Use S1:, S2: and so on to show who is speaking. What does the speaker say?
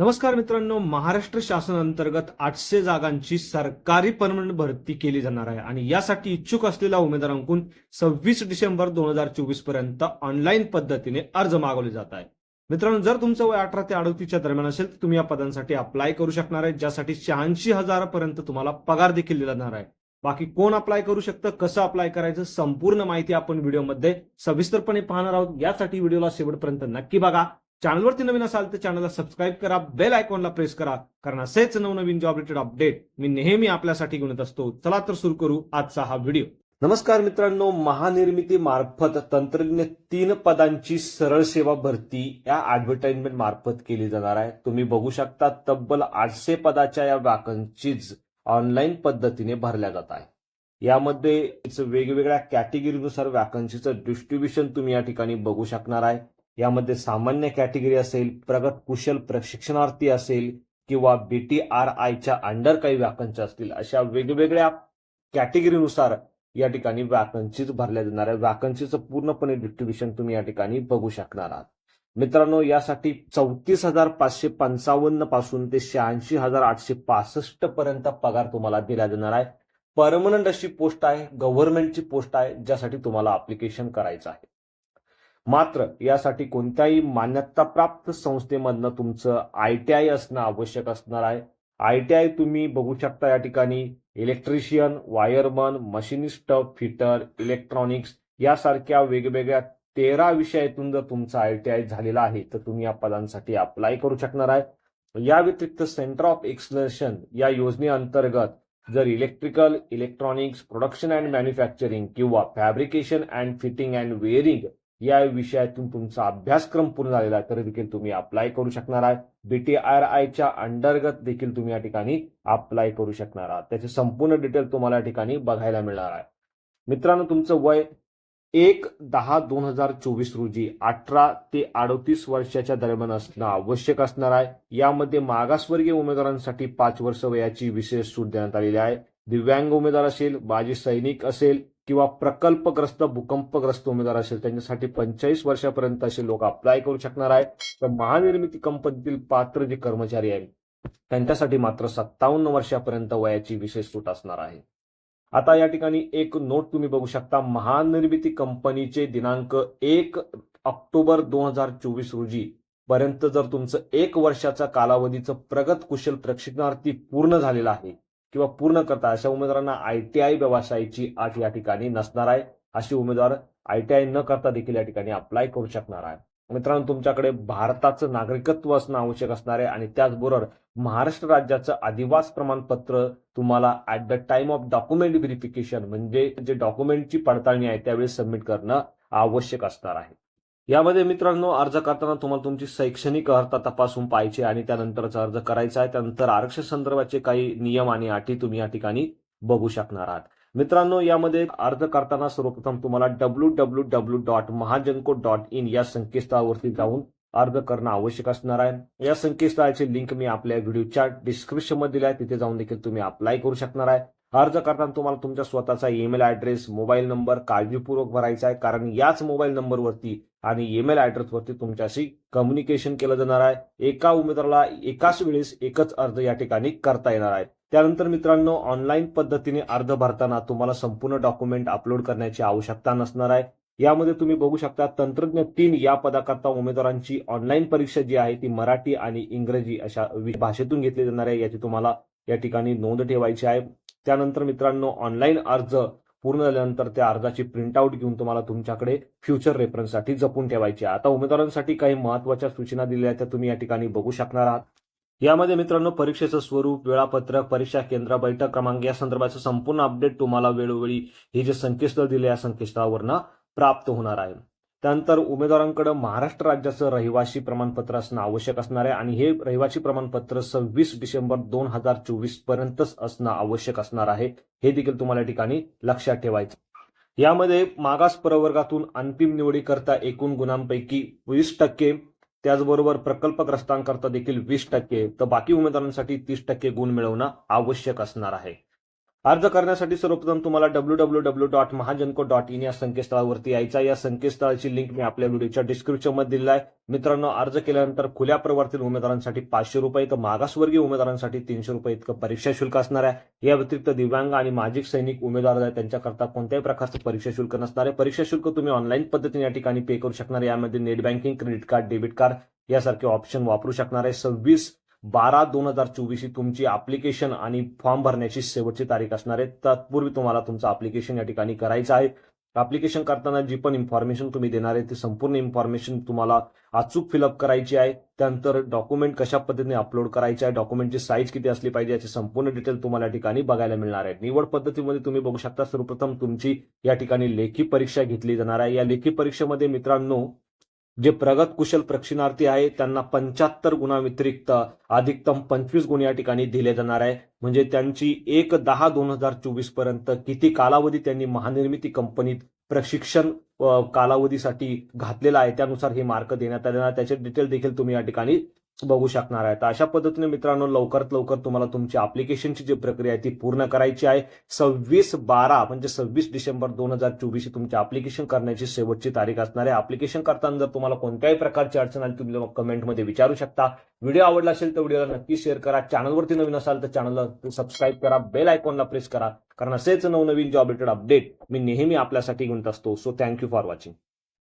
S1: नमस्कार मित्रांनो महाराष्ट्र शासन अंतर्गत आठशे जागांची सरकारी परमनंट भरती केली जाणार आहे. आणि यासाठी इच्छुक असलेल्या उमेदवारांकडून सव्वीस डिसेंबर दोन हजार चोवीसपर्यंत ऑनलाईन पद्धतीने अर्ज मागवले जात आहे मित्रांनो जर तुमचं वय अठरा ते अडतीसच्या दरम्यान असेल तर तुम्ही या पदांसाठी अप्लाय करू शकणार आहे ज्यासाठी शहाऐंशी हजारापर्यंत तुम्हाला पगार देखील दिला जाणार आहे. बाकी कोण अप्लाय करू शकतं कसं अप्लाय करायचं संपूर्ण माहिती आपण व्हिडिओमध्ये सविस्तरपणे पाहणार आहोत. यासाठी व्हिडिओला शेवटपर्यंत नक्की बघा. चॅनलवरती नवीन असाल तर चॅनलला सबस्क्राईब करा बेल आयकॉनला प्रेस करा कारण असेच नवनवीन जॉब रिलेटेड अपडेट मी नेहमी आपल्यासाठी घेऊन येत असतो. चला तर सुरू करू आजचा हा व्हिडिओ नमस्कार मित्रांनो महानिर्मिती मार्फत तंत्रज्ञ तीन पदांची सरळ सेवा भरती या ऍडव्हर्टाइजमेंट मार्फत केली जाणार आहे. तुम्ही बघू शकता तब्बल आठशे पदाच्या या वॅकन्सीज ऑनलाईन पद्धतीने भरल्या जात आहे. यामध्ये वेगवेगळ्या कॅटेगरीनुसार वॅकन्सीचं डिस्ट्रीब्युशन तुम्ही या ठिकाणी बघू शकणार आहे. यामध्ये सामान्य कॅटेगरी असेल प्रगत कुशल प्रशिक्षणार्थी असेल किंवा बीटीआर आयच्या अंडर काही वॅकन्सी असतील अशा वेगवेगळ्या कॅटेगरीनुसार या ठिकाणी वॅकन्सीज भरल्या जाणार आहे पूर्णपणे डिस्ट्रीब्युशन तुम्ही या ठिकाणी बघू शकणार आहात. मित्रांनो यासाठी चौतीस हजार पाचशे पंचावन्नपासून ते शहाऐंशी हजार आठशे पासष्ट पर्यंत पगार तुम्हाला दिला जाणार आहे. परमनंट अशी पोस्ट आहे गव्हर्नमेंटची पोस्ट आहे ज्यासाठी तुम्हाला अप्लिकेशन करायचं आहे. मात्र यासाठी कोणत्याही मान्यताप्राप्त संस्थेमधनं तुमचं आय टी आय असणं आवश्यक असणार आहे. आय टी आय तुम्ही बघू शकता या ठिकाणी. Electrician wireman machinist fitter electronics यासारख्या वेगवेगळ्या तेरा विषयातून जर तुमचं आय टी आय झालेलं आहे तर तुम्ही या पदांसाठी अप्लाय करू शकणार आहे. या व्यतिरिक्त सेंटर ऑफ एक्सलेशन या योजनेअंतर्गत जर electrical electronics production and manufacturing किंवा fabrication and fitting and wiring या विषयातून तुमचा अभ्यासक्रम पूर्ण झालेला आहे तर देखील तुम्ही अप्लाय करू शकणार आहे. बीटीआर आयच्या अंतर्गत देखील तुम्ही या ठिकाणी अप्लाय करू शकणार आहात. त्याचे संपूर्ण डिटेल तुम्हाला या ठिकाणी बघायला मिळणार आहे. मित्रांनो तुमचं वय एक दहा दोन हजार चोवीस रोजी अठरा ते अडतीस वर्षाच्या दरम्यान असणं आवश्यक असणार आहे. यामध्ये मागासवर्गीय उमेदवारांसाठी पाच वर्ष वयाची विशेष सूट देण्यात आलेली आहे. दिव्यांग उमेदवार असेल माजी सैनिक असेल किंवा प्रकल्पग्रस्त भूकंपग्रस्त उमेदवार असेल त्यांच्यासाठी पंचेचाळीस वर्षापर्यंत असे लोक अप्लाय करू शकणार आहेत. तर महानिर्मिती कंपनीतील पात्र जे कर्मचारी आहेत त्यांच्यासाठी मात्र सत्तावन्न वर्षापर्यंत वयाची विशेष सूट असणार आहे. आता या ठिकाणी एक नोट तुम्ही बघू शकता. महानिर्मिती कंपनीचे दिनांक एक ऑक्टोबर दोन हजार चोवीस रोजी पर्यंत जर तुमचं एक वर्षाचा कालावधीचं प्रगत कुशल प्रशिक्षणार्थी पूर्ण झालेलं आहे किंवा पूर्ण करता अशा उमेदवारांना आय टी आय व्यवसायाची आठ या ठिकाणी नसणार आहे. अशी उमेदवार आय टी आय न करता देखील या ठिकाणी अप्लाय करू शकणार आहे. मित्रांनो तुमच्याकडे भारताचं नागरिकत्व असणं आवश्यक असणार आहे आणि त्याचबरोबर महाराष्ट्र राज्याचं आदिवास प्रमाणपत्र तुम्हाला at the time of document verification म्हणजे जे डॉक्युमेंटची पडताळणी आहे त्यावेळी सबमिट करणं आवश्यक असणार आहे. यामध्ये मित्रांनो अर्ज करताना तुम्हाला तुमची शैक्षणिक अर्हता तपासून पाहिजे आणि त्यानंतरचा अर्ज करायचा आहे. त्यानंतर आरक्षण संदर्भाचे काही नियम आणि अटी तुम्ही या ठिकाणी बघू शकणार आहात. मित्रांनो यामध्ये अर्ज करताना सर्वप्रथम तुम्हाला W W W dot Mahagenco dot in या संकेतस्थळावरती जाऊन अर्ज करणं आवश्यक असणार आहे. या संकेतस्थळाची लिंक मी आपल्या व्हिडिओच्या डिस्क्रिप्शनमध्ये दिली आहे. तिथे जाऊन देखील तुम्ही अप्लाय करू शकणार आहे. अर्ज करताना तुम्हाला तुमच्या स्वतःचा ईमेल ऍड्रेस मोबाईल नंबर काळजीपूर्वक भरायचा आहे. कारण याच मोबाईल नंबरवरती आणि ईमेल ऍड्रेसवरती तुमच्याशी कम्युनिकेशन केलं जाणार आहे. एका उमेदवाराला एकाच वेळेस एकच अर्ज या ठिकाणी करता येणार आहे. त्यानंतर मित्रांनो ऑनलाईन पद्धतीने अर्ज भरताना तुम्हाला संपूर्ण डॉक्युमेंट अपलोड करण्याची आवश्यकता नसणार आहे. यामध्ये तुम्ही बघू शकता तंत्रज्ञ तीन या पदाकरता उमेदवारांची ऑनलाईन परीक्षा जी आहे ती मराठी आणि इंग्रजी अशा भाषेतून घेतली जाणार आहे. याची तुम्हाला या ठिकाणी नोंद ठेवायची आहे. त्यानंतर मित्रांनो ऑनलाईन अर्ज पूर्ण झाल्यानंतर त्या अर्जाची प्रिंटआउट घेऊन तुम्हाला तुमच्याकडे फ्युचर रेफरन्ससाठी जपून ठेवायची आता उमेदवारांसाठी काही महत्त्वाच्या सूचना दिल्या आहेत त्या तुम्ही या ठिकाणी बघू शकणार आहात. यामध्ये मित्रांनो परीक्षेचं स्वरूप वेळापत्रक परीक्षा केंद्र बैठक क्रमांक या संदर्भाचं संपूर्ण अपडेट तुम्हाला वेळोवेळी हे जे संकेतस्थळ दिले या संकेतस्थळावरनं प्राप्त होणार आहे. त्यानंतर उमेदवारांकडे महाराष्ट्र राज्याचं रहिवासी प्रमाणपत्र असणं आवश्यक असणार आहे आणि हे रहिवासी प्रमाणपत्र सव्वीस डिसेंबर दोन हजार चोवीस पर्यंतच असणं आवश्यक असणार आहे. हे देखील तुम्हाला ठिकाणी लक्षात ठेवायचं यामध्ये मागास प्रवर्गातून अंतिम निवडीकरता एकूण गुणांपैकी वीस टक्के त्याचबरोबर प्रकल्पग्रस्तांकरता देखील वीस टक्के तर बाकी उमेदवारांसाठी तीस टक्के गुण मिळवणं आवश्यक असणार आहे. अर्ज करण्यासाठी सर्वप्रथम तुम्हाला W W W dot Mahagenco dot in या संकेतस्थळावरती यायचा या संकेतस्थळाची लिंक मी आपल्या व्हिडिओच्या डिस्क्रिप्शनमध्ये दिलेला आहे. मित्रांनो अर्ज केल्यानंतर खुल्या प्रवर्तीत उमेदवारांसाठी पाचशे रुपये तर मागासवर्गीय उमेदवारांसाठी तीनशे रुपये इतकं परीक्षा शुल्क असणार आहे. या व्यतिरिक्त दिव्यांग आणि माजी सैनिक उमेदवार आहेत. त्यांच्याकरता कोणत्याही प्रकारचं परीक्षा शुल्क नसणार आहे. परीक्षा शुल्क तुम्ही ऑनलाईन पद्धतीने या ठिकाणी पे करू शकणार यामध्ये net banking credit card debit card यासारखे ऑप्शन वापरू शकणार आहे. सव्वीस बारा दोन हजार चोवीस ही तुमची अप्लिकेशन आणि फॉर्म भरण्याची शेवटची तारीख असणार आहे. तत्पूर्वी तुम्हाला तुमचं अप्लिकेशन या ठिकाणी करायचं आहे. अप्लिकेशन करताना जी पण इन्फॉर्मेशन तुम्ही देणार आहे ती संपूर्ण इन्फॉर्मेशन तुम्हाला अचूक फिलअप करायची आहे. त्यानंतर डॉक्युमेंट कशा पद्धतीने अपलोड करायचे आहे डॉक्युमेंटची साईज किती असली पाहिजे याची संपूर्ण डिटेल तुम्हाला या ठिकाणी बघायला मिळणार आहे. निवड पद्धतीमध्ये तुम्ही बघू शकता सर्वप्रथम तुमची या ठिकाणी लेखी परीक्षा घेतली जाणार आहे. या लेखी परीक्षेमध्ये मित्रांनो जे प्रगत कुशल प्रशिक्षणार्थी आहे त्यांना पंच्याहत्तर गुणाव्यतिरिक्त अधिकतम पंचवीस गुण या ठिकाणी दिले जाणार आहे. म्हणजे त्यांची एक दहा दोन हजार चोवीसपर्यंत किती कालावधी त्यांनी महानिर्मिती कंपनीत प्रशिक्षण कालावधीसाठी घातलेला आहे त्यानुसार हे मार्क देण्यात आले. त्याचे डिटेल देखील तुम्ही या ठिकाणी बघू शकणार आहे तर अशा पद्धतीने मित्रांनो लवकरात लवकर तुम्हाला तुमची अप्लिकेशनची जी प्रक्रिया आहे ती पूर्ण करायची आहे. सव्वीस बारा म्हणजे सव्वीस डिसेंबर दोन हजार चोवीस ही तुमची अप्लिकेशन करण्याची शेवटची तारीख असणार आहे. अप्लिकेशन करताना जर तुम्हाला कोणत्याही प्रकारची अडचण आली तुम्ही कमेंटमध्ये विचारू शकता. व्हिडिओ आवडला असेल तर व्हिडिओला नक्की शेअर करा. चॅनलवरती नवीन असाल तर चॅनलला सबस्क्राईब करा. बेल आयकॉनला प्रेस करा. कारण असेच नवनवीन जॉब रिलेटेड अपडेट मी नेहमी आपल्यासाठी घेऊन असतो. So thank you for watching